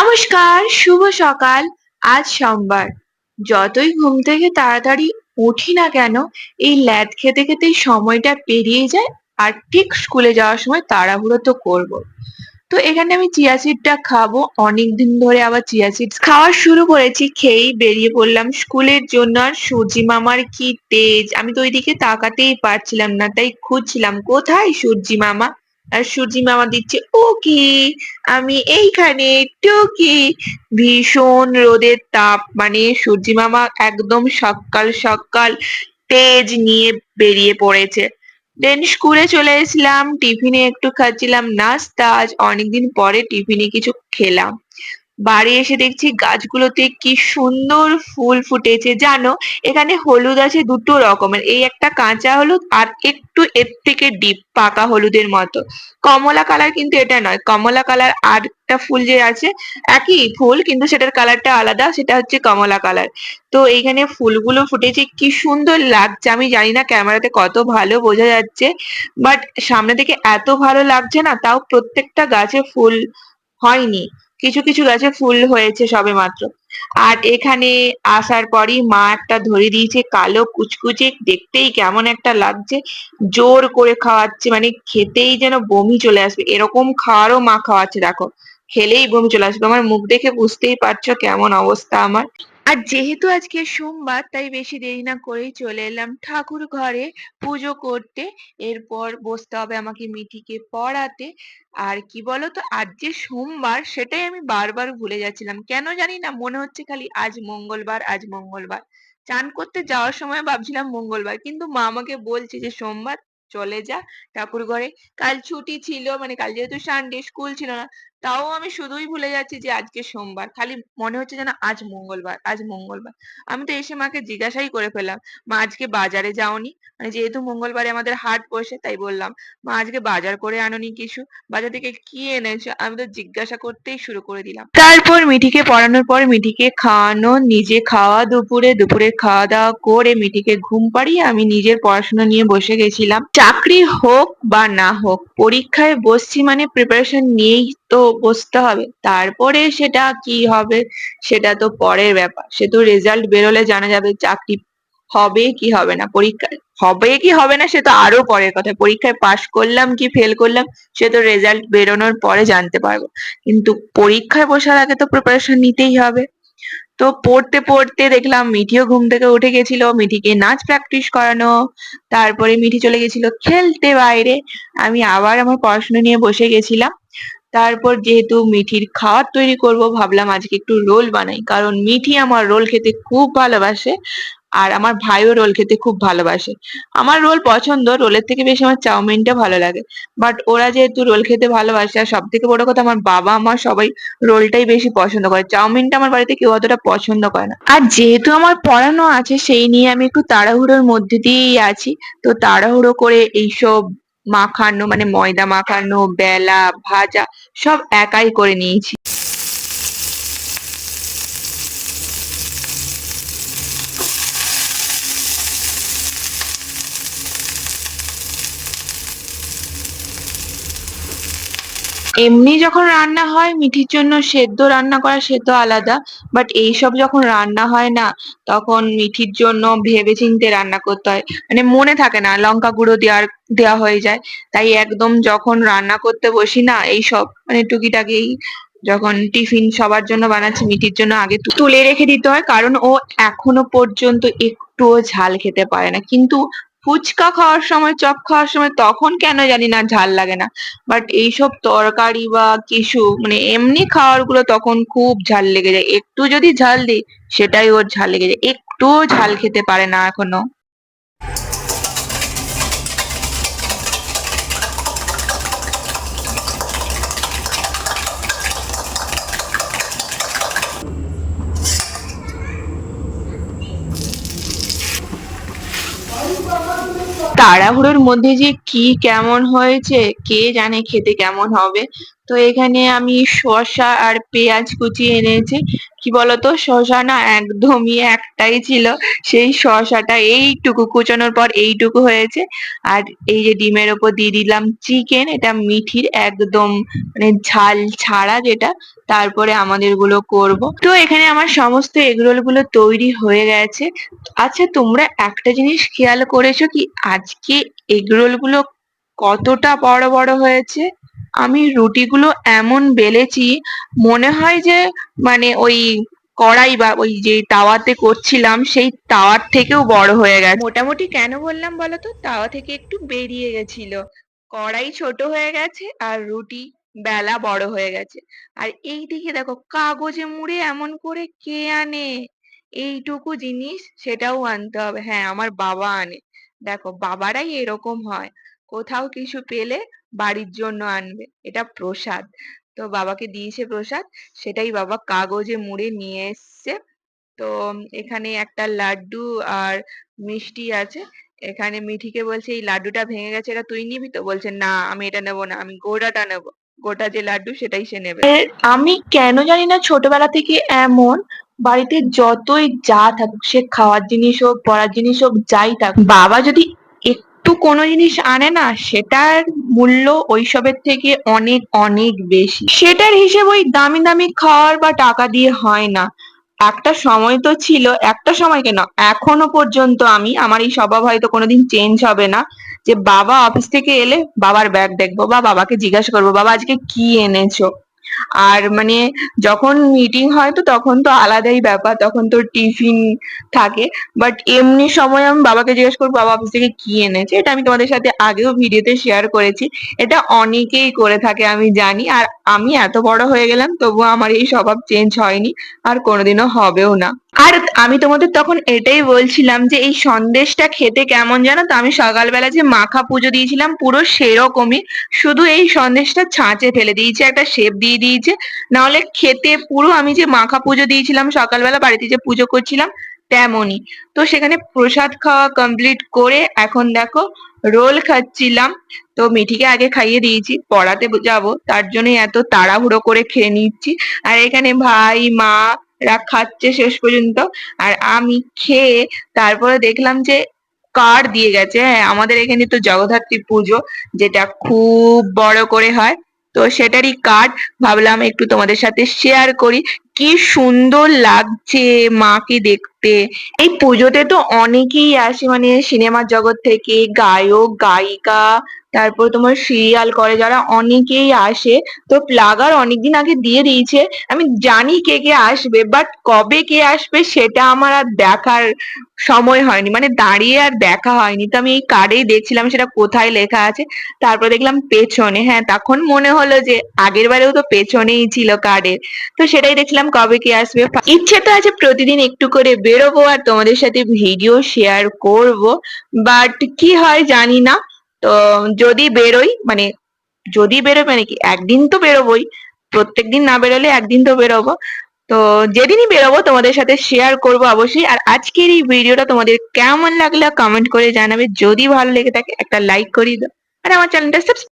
নমস্কার, শুভ সকাল, আজ সোমবার। যতই ঘুম থেকে তাড়াতাড়ি উঠি না কেন, এই ল্যাদ খেতে খেতে সময়টা পেরিয়ে যায় আর ঠিক স্কুলে যাওয়ার সময় তাড়াহুড়ো তো করব। তো এখানে আমি চিয়া সিডটা খাব। অনেকদিন ধরে আবার চিয়া সিডস খাওয়া শুরু করেছি, খেয়েই বেরিয়ে পড়লাম স্কুলের জন্য। আর সূর্যি মামার কি তেজ? আমি তো ওইদিকে তাকাতেই পারছিলাম না, তাই খুঁজছিলাম, কোথায় সূর্যি মামা? আর সূর্যি মামা দিচ্ছে, ও কি? আমি এইখানে টুকি। ভীষণ রোদের তাপ মানে সূর্যি মামা একদম সকাল সকাল তেজ নিয়ে বেরিয়ে পড়েছে। দেন স্কুলে চলে এসলাম টিফিনে একটু খাচ্ছিলাম, নাস্তা, আজ অনেকদিন পরে টিফিনে কিছু খেলাম। বাড়ি এসে দেখছি গাছগুলোতে কি সুন্দর ফুল ফুটেছে। জানো, এখানে হলুদ আছে দুটো রকমের। এই একটা কাঁচা হলুদ আর একটু এর থেকে ডিপ পাকা হলুদের মতো। কমলা কালার কিন্তু এটা নয়। কমলা কালার আর একটা ফুল যে আছে, একই ফুল, কিন্তু সেটার কালারটা আলাদা, সেটা হচ্ছে কমলা কালার তো এইখানে ফুলগুলো ফুটেছে, কি সুন্দর লাগছে। আমি জানি না ক্যামেরাতে কত ভালো বোঝা যাচ্ছে বাট সামনে থেকে এত ভালো লাগছে না, তাও প্রত্যেকটা গাছে ফুল হয়নি। কিছু কিছু গাছে ফুল হয়েছে সবে মাত্র। আর এখানে আসার পরই মা একটা ধরে দিয়েছে কালো কুচকুচে, দেখতেই কেমন একটা লাগছে। জোর করে খাওয়াচ্ছে মানে খেতেই যেন বমি চলে আসবে। এরকম খাওয়ারও মা খাওয়াচ্ছে, দেখো। খেলেই বমি চলে আসবে। আমার মুখ দেখে বুঝতেই পারছ কেমন অবস্থা আমার। আর যেহেতু আজকে সোমবার, তাই বেশি দেরি না করেই চলে এলাম ঠাকুর ঘরে পুজো করতে। এরপর বসতে হবে আমাকে মিঠিকে পড়াতে। আর কি বলতো, আজ যে সোমবার, সেটাই আমি বারবার ভুলে যাচ্ছিলাম। কেন জানি না, মনে হচ্ছে খালি আজ মঙ্গলবার আজ মঙ্গলবার। চান করতে যাওয়ার সময় ভাবছিলাম মঙ্গলবার, কিন্তু মা আমাকে বলছে যে সোমবার, চলে যা ঠাকুর ঘরে। কাল ছুটি ছিল মানে কাল যেহেতু সানডে স্কুল ছিল না তাও আমি শুধুই ভুলে যাচ্ছি যে আজকে সোমবার। খালি মনে হচ্ছে যেন আজ মঙ্গলবার আজ মঙ্গলবার। আমি তো এসে মাকে জিজ্ঞাসাই করে ফেললাম, মা, আজকে বাজারে যাওনি? মানে যেহেতু মঙ্গলবারে আমাদের হাট বসে, তাই বললাম, মা, আজকে বাজার করে আনোনি কিছু? বাজার থেকে কি এনেছো? আমি তো জিজ্ঞাসা করতেই শুরু করে দিলাম। তারপর মিঠিকে পড়ানোর পর মিঠিকে খাওয়ানো, নিজে খাওয়া দুপুরে দুপুরে খাওয়া দাওয়া করে মিঠিকে ঘুম পাড়িয়ে আমি নিজের পড়াশোনা নিয়ে বসে গেছিলাম। চাকরি হোক বা না হোক, পরীক্ষায় বসছি মানে প্রিপারেশন নিয়েই তো বসতে হবে। তারপরে সেটা কি হবে সেটা তো পরের ব্যাপার। সে তো রেজাল্ট বেরোলে জানা যাবে চাকরি হবে কি হবে না। পরীক্ষায় হবে কি হবে না সে তো আরও পরের কথা। পরীক্ষায় পাশ করলাম কি ফেল করলাম সে তো রেজাল্ট বেরোনোর পরে জানতে পারব। কিন্তু পরীক্ষায় বসার আগে তো প্রিপারেশন নিতেই হবে। তো পড়তে পড়তে দেখলাম মিঠিও ঘুম থেকে উঠে গেছিল। মিঠিকে নাচ প্র্যাকটিস করানো। তারপরে মিঠি চলে গেছিল খেলতে বাইরে। আমি আবার আমার পড়াশোনা নিয়ে বসে গেছিলাম। তারপর যেহেতু মিঠির খাবার তৈরি করব, ভাবলাম আজকে একটু রোল বানাই। কারণ মিঠি আমার রোল খেতে খুব ভালোবাসে আর আমার ভাইও রোল খেতে খুব ভালোবাসে। আমার রোল পছন্দ, রোলের থেকে বেশি আমার চাউমিনটা ভালো লাগে। বাট ওরা যেহেতু রোল খেতে ভালোবাসে আর সব থেকে বড় কথা আমার বাবা মা সবাই রোলটাই বেশি পছন্দ করে। চাউমিনটা আমার বাড়িতে কেউ অতটা পছন্দ করে না। আর যেহেতু আমার পড়ানো আছে, সেই নিয়ে আমি একটু তাড়াহুড়োর মধ্যে দিয়েই আছি। তো তাড়াহুড়ো করে এইসব মাখানো মানে ময়দা মাখানো, বেলা, ভাজা, সব একাই করে নিয়েছি। এমনি যখন রান্না হয়, মিঠির জন্য সেদ্ধ রান্না করা, সে তো আলাদা। বাট এইসব যখন রান্না হয় না, তখন মিঠির জন্য ভেবেচিন্তে রান্না করতে হয়। মানে মনে থাকে না, লঙ্কা গুঁড়ো দেওয়ার, দেওয়া হয়ে যায়। তাই একদম যখন রান্না করতে বসি না, এইসব মানে টুকিটাকি যখন টিফিন সবার জন্য বানাচ্ছি, মিঠির জন্য আগে তুলে রেখে দিতে হয়। কারণ ও এখনও পর্যন্ত একটুও ঝাল খেতে পারে না। কিন্তু ফুচকা খাওয়ার সময়, চপ খাওয়ার সময় তখন কেন জানি না ঝাল লাগে না। বাট এইসব তরকারি বা কিছু মানে এমনি খাওয়ারগুলো তখন খুব ঝাল লেগে যায়। একটু যদি ঝাল দিই, সেটাই ওর ঝাল লেগে যায়। একটুও ঝাল খেতে পারে না এখনও। তাড়াহুড়োর মধ্যে যে কি কেমন হয়েছে কে জানে খেতে কেমন হবে? তো এখানে আমি শসা আর পেঁয়াজ কুচি এনেছি। কি বলতো? শসা না একদমই একটাই ছিল। সেই শসাটা এইটুকু কুচানোর পর এইটুকু হয়েছে। আর এই যে ডিমের ওপর দিয়ে দিলাম চিকেন, এটা মিঠির একদম মানে ঝাল ছাড়া যেটা, তারপরে আমাদেরগুলো করব। তো এখানে আমার সমস্ত এগরোলগুলো তৈরি হয়ে গেছে। আচ্ছা তোমরা একটা জিনিস খেয়াল করেছ কি? আজকে এগরোলগুলো কতটা বড় বড় হয়েছে? আমি রুটিগুলো এমন বেলেছি, মনে হয় যে মানে ওই কড়াই বা ওই যে তাওয়াতে করছিলাম, সেই তাওয়ার থেকেও বড় হয়ে গেছে। মোটামুটি কেন বললাম বলতো? তাওয়া থেকে একটু বেরিয়ে গেছিল। কড়াই ছোট হয়ে গেছে আর রুটি বেলা বড় হয়ে গেছে। আর এই দিকে দেখো, কাগজে মুড়ে এমন করে কে আনে? এইটুকু জিনিস সেটাও আনতে হবে। হ্যাঁ আমার বাবা আনে। দেখো, বাবারাই এরকম হয়। কোথাও কিছু পেলে বাড়ির জন্য আনবে। এটা প্রসাদ। তো বাবাকে দিয়েছে প্রসাদ। সেটাই বাবা কাগজে মুড়ে নিয়ে এসছে। তো এখানে একটা লাড্ডু আর মিষ্টি আছে। এখানে মিঠিকে বলছে, এই লাড্ডুটা ভেঙে গেছে, এটা তুই নিবি তো? বলছে, না, আমি এটা নেব না। আমি গোটাটা নেব। গোটা যে লাড্ডু, সেটাই সে নেবে। আমি কেন জানি না ছোটবেলা থেকে এমন, বাড়িতে যতই যা থাকুক, সে খাওয়ার জিনিস হোক, পড়ার জিনিস হোক, যাই থাকুক, বাবা যদি একটু কোনো জিনিস আনে না, সেটার মূল্য ওইসবের থেকে অনেক অনেক বেশি। সেটার হিসেব ওই দামি দামি খাওয়ার বা টাকা দিয়ে হয় না। একটা সময় তো ছিল, একটা সময় কেন? এখনও পর্যন্ত আমি, আমার এই স্বভাব হয়তো কোনোদিন চেঞ্জ হবে না, যে বাবা অফিস থেকে এলে বাবার ব্যাগ দেখব বা বাবাকে জিজ্ঞাসা করব, বাবা, আজকে কি এনেছো? আর মানে যখন মিটিং হয় তো তখন তো আলাদাই ব্যাপার, তখন তো টিফিন থাকে। বাট এমনি সময় আমি বাবাকে জিজ্ঞেস করব, বাবা অফিস থেকে কি এনেছে? এটা আমি তোমাদের সাথে আগেও ভিডিওতে শেয়ার করেছি। এটা অনেকেই করে থাকে, আমি জানি। আর আমি এত বড় হয়ে গেলাম, তবুও আমার এই স্বভাব চেঞ্জ হয়নি। আর কোনোদিনও হবেও না। আর আমি তোমাদের তখন এটাই বলছিলাম যে, এই সন্দেশটা খেতে কেমন জানো তো? আমি সকালবেলা যে মাখা পুজো দিয়েছিলাম, পুরো সেরকমই। শুধু এই সন্দেশটা ছাঁচে ফেলে দিয়েছে, একটা শেপ দিয়ে দিয়েছে। নাহলে খেতে পুরো আমি যে মাখা পুজো দিয়েছিলাম সকালবেলা, বাড়িতে যে পুজো করছিলাম, তেমনই। তো সেখানে প্রসাদ খাওয়া কমপ্লিট করে এখন দেখো রোল খাচ্ছিলাম। তো মিঠিকে আগে খাইয়ে দিয়েছি, পড়াতে যাব, তার জন্যই এত তাড়াহুড়ো করে খেয়ে নিচ্ছি। আর এখানে ভাই, মা, রা খাচ্ছে শেষ পর্যন্ত। আর আমি খেয়ে তারপরে দেখলাম যে কার্ড দিয়ে গেছে। হ্যাঁ আমাদের এখানে তো জগদ্ধাত্রী পুজো, যেটা খুব বড় করে হয়। তো সেটারই কার্ড ভাবলাম একটু তোমাদের সাথে শেয়ার করি। কি সুন্দর লাগছে মাকে দেখতে। এই পুজোতে তো অনেকেই আসে মানে সিনেমার জগৎ থেকে গায়ক, গায়িকা তারপর তোমার সিরিয়াল করে, যারা অনেকেই আসে, তো প্লাগার অনেকদিন আগে দিয়ে দিয়েছে। আমি জানি কে কে আসবে বাট কবে কে আসবে সেটা আমার আর দেখার সময় হয়নি মানে দাঁড়িয়ে আর দেখা হয়নি। তো আমি এই কার্ডেই দেখছিলাম, সেটা কোথায় লেখা আছে, তারপর দেখলাম পেছনে। হ্যাঁ তখন মনে হলো যে আগের বারেও তো পেছনেই ছিল কার্ডের তো সেটাই দেখছিলাম কবে কে আসবে। ইচ্ছে তো আছে প্রতিদিন একটু করে বেরোবো আর তোমাদের সাথে ভিডিও শেয়ার করব বাট কি হয় জানি না। তো যদি বেরোই মানে যদি বেরোই মানে কি, একদিন তো বেরোবোই প্রত্যেকদিন না বেরোলে একদিন তো বেরোবো। তো যেদিনই বেরোবো তোমাদের সাথে শেয়ার করব অবশ্যই। আর আজকের এই ভিডিওটা তোমাদের কেমন লাগল কমেন্ট করে জানাবে। যদি ভালো লেগে থাকে একটা লাইক করিয়ে দাও। আর আমার চ্যানেলটা সাবস্ক্রাইব